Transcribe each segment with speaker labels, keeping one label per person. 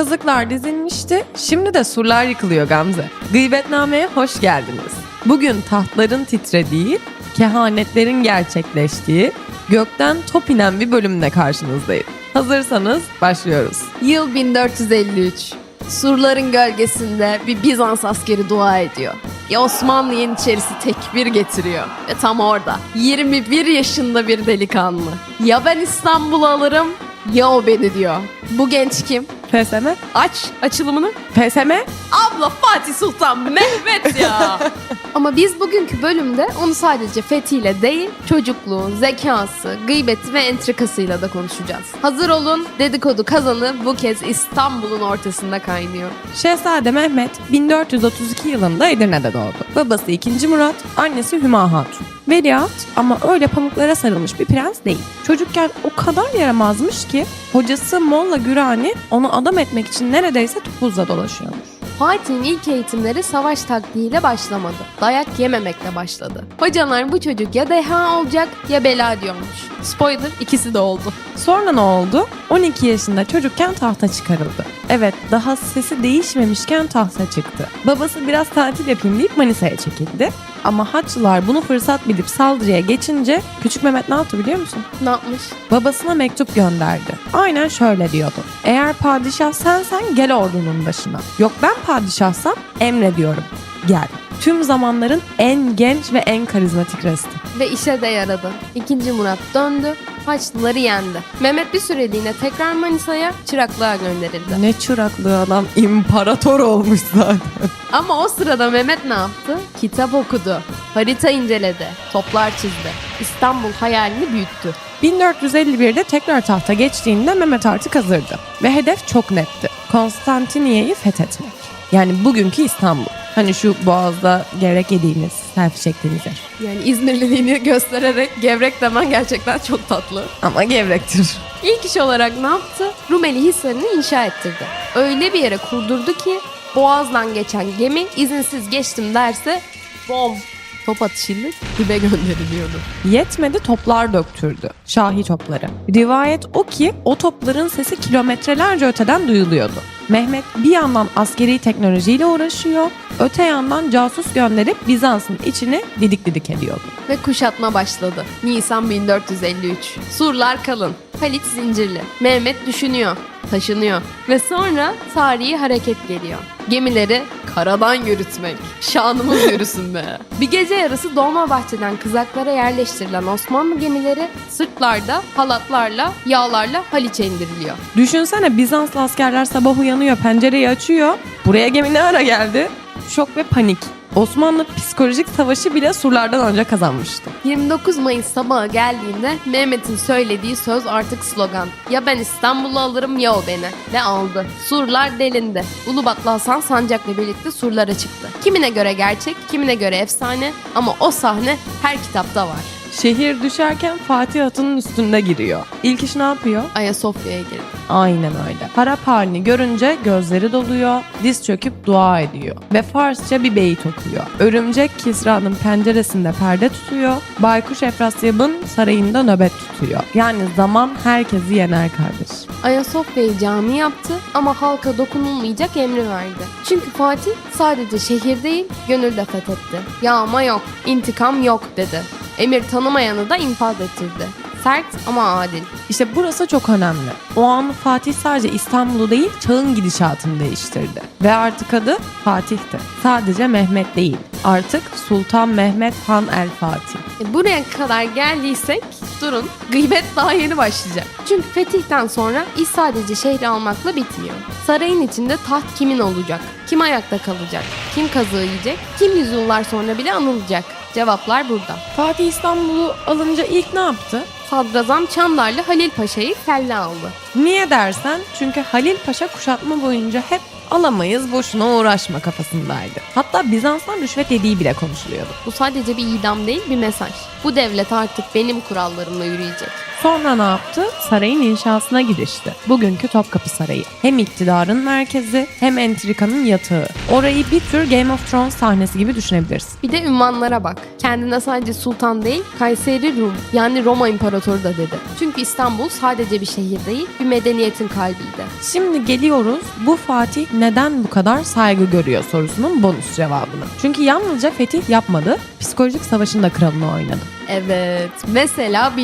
Speaker 1: Kazıklar dizilmişti, şimdi de surlar yıkılıyor Gamze. Gıybetname'ye hoş geldiniz. Bugün tahtların titrediği, kehanetlerin gerçekleştiği, gökten top inen bir bölümle karşınızdayım. Hazırsanız başlıyoruz.
Speaker 2: Yıl 1453. Surların gölgesinde bir Bizans askeri dua ediyor. Ya Osmanlı Yeniçerisi tekbir getiriyor. Ve tam orada 21 yaşında bir delikanlı. Ya ben İstanbul'u alırım ya o beni diyor. Bu genç kim?
Speaker 1: FSM?
Speaker 2: Aç açılımını.
Speaker 1: FSM?
Speaker 2: Abla Fatih Sultan Mehmet ya. Ama biz bugünkü bölümde onu sadece fethiyle değil, çocukluğu, zekası, gıybeti ve entrikasıyla da konuşacağız. Hazır olun, dedikodu kazanı bu kez İstanbul'un ortasında kaynıyor.
Speaker 1: Şehzade Mehmet 1432 yılında Edirne'de doğdu. Babası 2. Murat, annesi Hüma Hatun. Veliaht ama öyle pamuklara sarılmış bir prens değil. Çocukken o kadar yaramazmış ki hocası Molla Gürani onu adam etmek için neredeyse topuzla dolaşıyormuş.
Speaker 2: Fatih'in ilk eğitimleri savaş taktiğiyle başlamadı. Dayak yememekle başladı. Hocalar bu çocuk ya deha olacak ya bela diyormuş. Spoiler ikisi de oldu.
Speaker 1: Sonra ne oldu? 12 yaşında çocukken tahta çıkarıldı. Evet daha sesi değişmemişken tahta çıktı. Babası biraz tatil yapayım deyip Manisa'ya çekildi. Ama Haçlılar bunu fırsat bilip saldırıya geçince küçük Mehmet ne yaptı biliyor musun?
Speaker 2: Ne yapmış?
Speaker 1: Babasına mektup gönderdi. Aynen şöyle diyordu. Eğer padişah sensen gel ordunun başına. Yok ben padişahsam emrediyorum. Gel. Tüm zamanların en genç ve en karizmatik resti.
Speaker 2: Ve işe de yaradı. İkinci Murat döndü, Haçlıları yendi. Mehmet bir süreliğine tekrar Manisa'ya çıraklığa gönderildi.
Speaker 1: Ne çıraklığı adam imparator olmuş zaten.
Speaker 2: Ama o sırada Mehmet ne yaptı? Kitap okudu, harita inceledi, toplar çizdi. İstanbul hayalini büyüttü.
Speaker 1: 1451'de tekrar tahta geçtiğinde Mehmet artık hazırdı. Ve hedef çok netti. Konstantiniye'yi fethetmek. Yani bugünkü İstanbul. Hani şu boğazda gevrek yediğimiz, selfie çektiğimiz yer.
Speaker 2: Yani İzmirliliğini göstererek gevrek demen gerçekten çok tatlı.
Speaker 1: Ama gevrektir.
Speaker 2: İlk iş olarak ne yaptı? Rumeli Hisarı'nı inşa ettirdi. Öyle bir yere kurdurdu ki Boğaz'dan geçen gemi izinsiz geçtim derse bom top atışıyla dibe gönderiliyordu.
Speaker 1: Yetmedi toplar döktürdü. Şahi topları. Rivayet o ki o topların sesi kilometrelerce öteden duyuluyordu. Mehmet bir yandan askeri teknolojiyle uğraşıyor, öte yandan casus gönderip Bizans'ın içini didik didik ediyordu.
Speaker 2: Ve kuşatma başladı. Nisan 1453. Surlar kalın. Halit zincirli. Mehmet düşünüyor. Taşınıyor. Ve sonra tarihi hareket geliyor. Gemileri karadan yürütmek. Şanımız yürüsün be. Bir gece yarısı Dolmabahçe'den kızaklara yerleştirilen Osmanlı gemileri sırtlarda, halatlarla, yağlarla Haliç'e indiriliyor.
Speaker 1: Düşünsene Bizanslı askerler sabah uyanıyor, pencereyi açıyor. Buraya gemi ne ara geldi? Şok ve panik. Osmanlı psikolojik savaşı bile surlardan önce kazanmıştı.
Speaker 2: 29 Mayıs sabahı geldiğinde Mehmet'in söylediği söz artık slogan. Ya ben İstanbul'u alırım ya o beni. Ve aldı. Surlar delindi. Ulubatlı Hasan sancakla birlikte surlara çıktı. Kimine göre gerçek, kimine göre efsane ama o sahne her kitapta var.
Speaker 1: Şehir düşerken Fatih atının üstünde giriyor. İlk iş ne yapıyor?
Speaker 2: Ayasofya'ya girdi.
Speaker 1: Aynen öyle. Harap halini görünce gözleri doluyor, diz çöküp dua ediyor. Ve Farsça bir beyit okuyor. Örümcek Kisra'nın penceresinde perde tutuyor. Baykuş Efrasyab'ın sarayında nöbet tutuyor. Yani zaman herkesi yener kardeş.
Speaker 2: Ayasofya'yı cami yaptı ama halka dokunulmayacak emri verdi. Çünkü Fatih sadece şehir değil, gönül de fethetti. Yağma yok, intikam yok dedi. Emir tanımayanı da infaz ettirdi. Sert ama adil.
Speaker 1: İşte burası çok önemli. O an Fatih sadece İstanbul'u değil çağın gidişatını değiştirdi. Ve artık adı Fatih'ti. Sadece Mehmet değil. Artık Sultan Mehmet Han el Fatih.
Speaker 2: E, buraya kadar geldiysek durun gıybet daha yeni başlayacak. Çünkü fetihten sonra iş sadece şehri almakla bitmiyor. Sarayın içinde taht kimin olacak? Kim ayakta kalacak? Kim kazığı yiyecek? Kim yüzyıllar sonra bile anılacak? Cevaplar burada.
Speaker 1: Fatih İstanbul'u alınca ilk ne yaptı?
Speaker 2: Sadrazam Çandarlı Halil Paşa'yı kelle aldı.
Speaker 1: Niye dersen çünkü Halil Paşa kuşatma boyunca hep alamayız boşuna uğraşma kafasındaydı. Hatta Bizans'tan rüşvet yediği bile konuşuluyordu.
Speaker 2: Bu sadece bir idam değil bir mesaj. Bu devlet artık benim kurallarımla yürüyecek.
Speaker 1: Sonra ne yaptı? Sarayın inşasına girişti. Bugünkü Topkapı Sarayı. Hem iktidarın merkezi hem entrikanın yatağı. Orayı bir tür Game of Thrones sahnesi gibi düşünebilirsin.
Speaker 2: Bir de ünvanlara bak. Kendine sadece sultan değil, Kayseri Rum yani Roma İmparatoru da dedi. Çünkü İstanbul sadece bir şehir değil, bir medeniyetin kalbiydi.
Speaker 1: Şimdi geliyoruz bu Fatih neden bu kadar saygı görüyor sorusunun bonus cevabına. Çünkü yalnızca fetih yapmadı, psikolojik savaşın da kralını oynadı.
Speaker 2: Evet. Mesela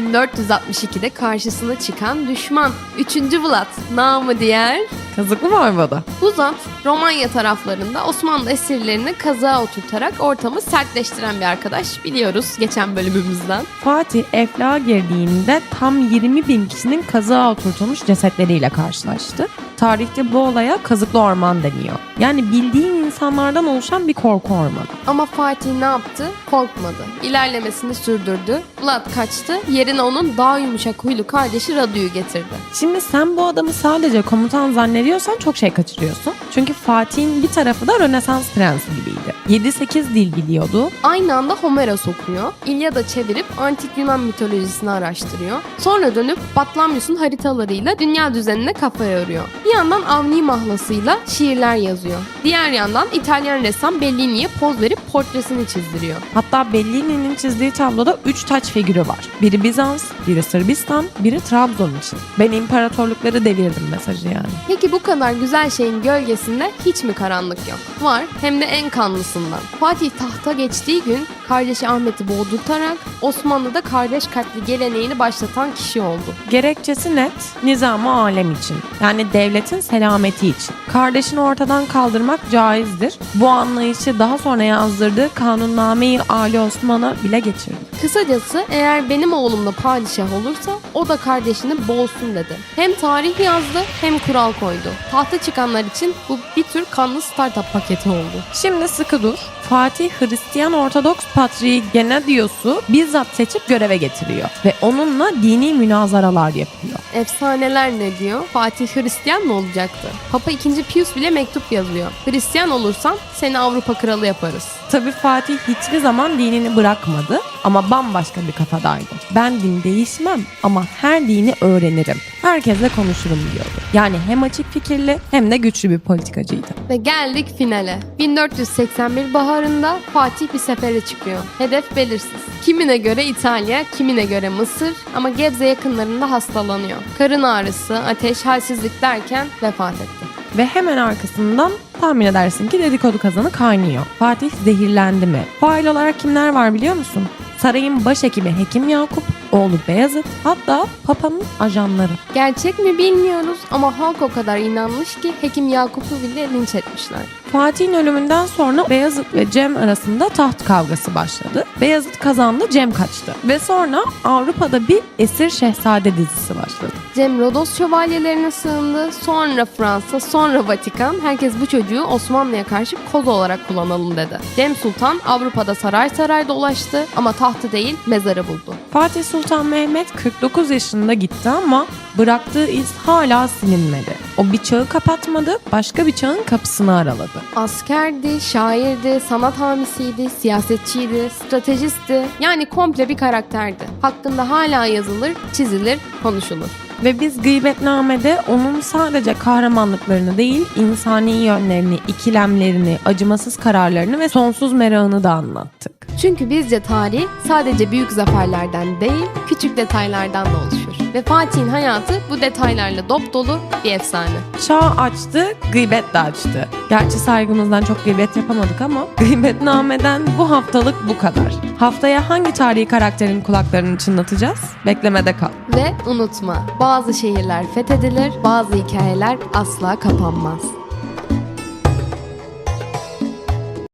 Speaker 2: 1462'de karşısına çıkan düşman 3. Vlad, namı diğer
Speaker 1: Kazıklı Barbada.
Speaker 2: Bu zat Romanya taraflarında Osmanlı esirlerini kazığa oturtarak ortamı sertleştiren bir arkadaş biliyoruz geçen bölümümüzden.
Speaker 1: Fatih Eflak'a girdiğinde tam 20 bin kişinin kazığa oturtulmuş cesetleriyle karşılaştı. Tarihte bu olaya kazıklı orman deniyor. Yani bildiğin insanlardan oluşan bir korku ormanı.
Speaker 2: Ama Fatih ne yaptı? Korkmadı. İlerlemesini sürdürdü. Vlad kaçtı. Yerine onun daha yumuşak huylu kardeşi Radu'yu getirdi.
Speaker 1: Şimdi sen bu adamı sadece komutan zannediyorsan çok şey kaçırıyorsun. Çünkü Fatih'in bir tarafı da Rönesans prensi gibiydi. 7-8 dil biliyordu.
Speaker 2: Aynı anda Homeros okuyor. İlyada çevirip antik Yunan mitolojisini araştırıyor. Sonra dönüp Batlamyus'un haritalarıyla dünya düzenine kafa yoruyor. Bir yandan Avni mahlasıyla şiirler yazıyor. Diğer yandan İtalyan ressam Bellini'ye poz verip portresini çizdiriyor.
Speaker 1: Hatta Bellini'nin çizdiği tabloda 3 taç figürü var. Biri Bizans, biri Sırbistan, biri Trabzon için. Ben imparatorlukları devirdim mesajı yani.
Speaker 2: Peki bu kadar güzel şeyin gölgesinde hiç mi karanlık yok? Var hem de en kanlısından. Fatih tahta geçtiği gün kardeşi Ahmet'i boğdurtarak Osmanlı'da kardeş katli geleneğini başlatan kişi oldu.
Speaker 1: Gerekçesi net, nizamı alem için. Yani devletin selameti için. Kardeşini ortadan kaldırmak caizdir. Bu anlayışı daha sonra yazdırdığı Kanunname-i Ali Osman'a bile geçirdi.
Speaker 2: Kısacası eğer benim oğlum da padişah olursa o da kardeşini boğsun dedi. Hem tarih yazdı hem kural koydu. Tahta çıkanlar için bu bir tür kanlı startup paketi oldu.
Speaker 1: Şimdi sıkı dur. Fatih Hristiyan Ortodoks Patriği Genadios'u bizzat seçip göreve getiriyor. Ve onunla dini münazaralar yapıyor.
Speaker 2: Efsaneler ne diyor? Fatih Hristiyan mı olacaktı? Papa 2. Pius bile mektup yazıyor. Hristiyan olursan seni Avrupa kralı yaparız.
Speaker 1: Tabi Fatih hiçbir zaman dinini bırakmadı ama bambaşka bir kafadaydı. Ben din değişmem ama her dini öğrenirim. Herkesle konuşurum diyordu. Yani hem açık fikirli hem de güçlü bir politikacıydı.
Speaker 2: Ve geldik finale. 1481 baharında Fatih bir sefere çıkıyor. Hedef belirsiz. Kimine göre İtalya, kimine göre Mısır ama Gebze yakınlarında hastalanıyor. Karın ağrısı, ateş, halsizlik derken vefat etti.
Speaker 1: Ve hemen arkasından tahmin edersin ki dedikodu kazanı kaynıyor. Fatih zehirlendi mi? Fail olarak kimler var biliyor musun? Sarayın başhekimi Hekim Yakup, oğlu Beyazıt, hatta Papa'nın ajanları.
Speaker 2: Gerçek mi bilmiyoruz ama halk o kadar inanmış ki Hekim Yakup'u bile linç etmişler.
Speaker 1: Fatih'in ölümünden sonra Beyazıt ve Cem arasında taht kavgası başladı. Beyazıt kazandı, Cem kaçtı. Ve sonra Avrupa'da bir esir şehzade dizisi başladı.
Speaker 2: Cem Rodos şövalyelerine sığındı, sonra Fransa, sonra Vatikan. Herkes bu çocuğu Osmanlı'ya karşı koz olarak kullanalım dedi. Cem Sultan Avrupa'da saray saray dolaştı ama tahtı değil mezarı buldu.
Speaker 1: Fatih Sultan Mehmet 49 yaşında gitti ama bıraktığı iz hala silinmedi. O bir çağı kapatmadı, başka bir çağın kapısını araladı.
Speaker 2: Askerdi, şairdi, sanat hamisiydi, siyasetçiydi, stratejistti. Yani komple bir karakterdi. Hakkında hala yazılır, çizilir, konuşulur.
Speaker 1: Ve biz Gıybetname'de onun sadece kahramanlıklarını değil, insani yönlerini, ikilemlerini, acımasız kararlarını ve sonsuz merakını da anlattık.
Speaker 2: Çünkü bizce tarih sadece büyük zaferlerden değil, küçük detaylardan da oluşur. Ve Fatih'in hayatı bu detaylarla dop dolu bir efsane.
Speaker 1: Çağ açtı, gıybet de açtı. Gerçi saygımızdan çok gıybet yapamadık ama Gıybetname'den bu haftalık bu kadar. Haftaya hangi tarihi karakterin kulaklarını çınlatacağız? Beklemede kal.
Speaker 2: Ve unutma, bazı şehirler fethedilir, bazı hikayeler asla kapanmaz.